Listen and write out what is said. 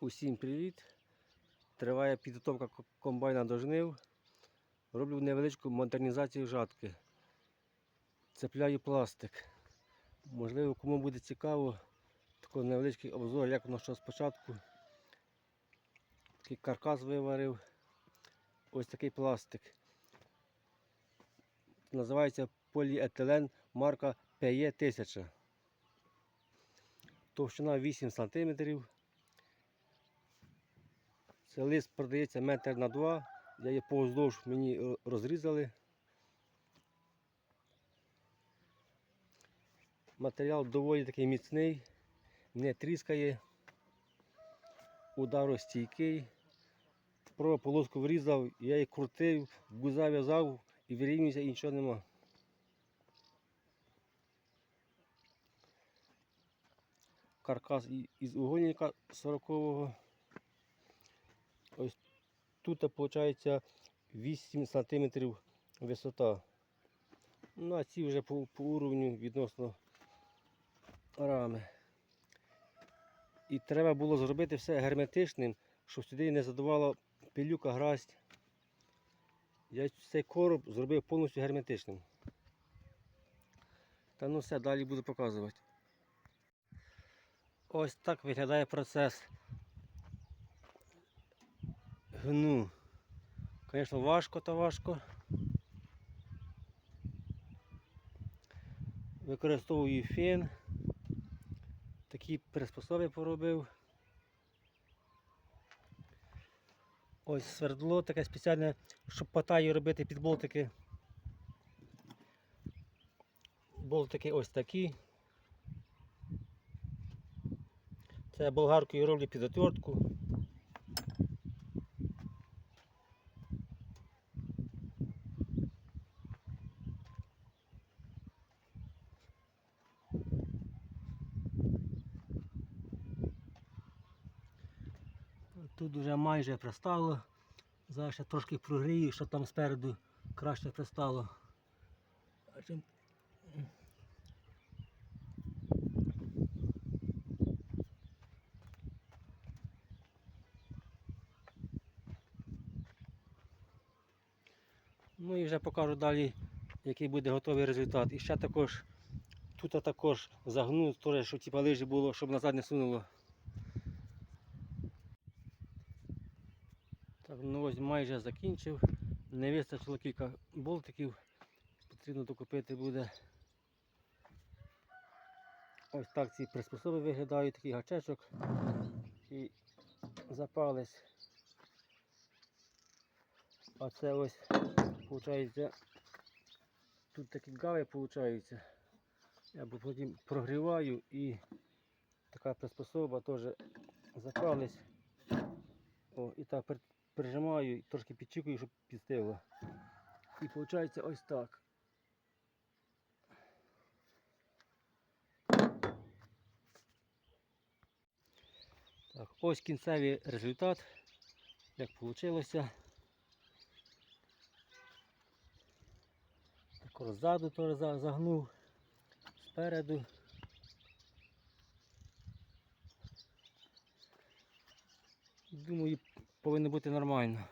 Усім привіт! Триває підготовка комбайна до жнив. Роблю невеличку модернізацію жатки. Цепляю пластик. Можливо, кому буде цікаво, такий невеличкий обзор, як воно що спочатку. Такий каркас виварив. Ось такий пластик. Називається поліетилен марка PE1000. Товщина 8 см. Це лист продається метр на два. Я її повздовж мені е, розрізали. Матеріал доволі такий міцний, не тріскає, ударостійкий. Про полоску врізав, я її крутив, гуза в'язав і вирівнюється, і нічого нема. Каркас із угольника 40-го. Тут виходить 8 см висота. Ну, а ці вже по, по уровню відносно рами. І треба було зробити все герметичним, щоб сюди не задувала пилюка, грасть. Я цей короб зробив повністю герметичним. Та ну все, далі буду показувати. Ось так виглядає процес гну. Звісно, важко та важко. Використовую фен. Такі приспособи поробив. Ось свердло таке спеціальне, щоб по таї робити під болтики. Болтики ось такі. Це болгаркою роблю під отвертку. Тут вже майже пристало. Зараз ще трошки прогрію, щоб там спереду краще пристало. Ну і вже покажу далі, який буде готовий результат. І ще також тут також загну, теж, щоб типа лижі було, щоб назад не сунуло. Так, ну ось майже закінчив. Не вистачило кілька болтиків. Потрібно докупити буде. Ось так ці приспособи виглядають, такий гачечок і запалець. А це ось, виходить, тут такі гави виходить. Я потім прогріваю і така приспособа теж запалець. О, і так прижимаю, трошки підчікую, щоб підстигло. І виходить ось так. Так, ось кінцевий результат, як вийшло. Так ззаду теж загнув, спереду. Думаю, повинно бути нормально.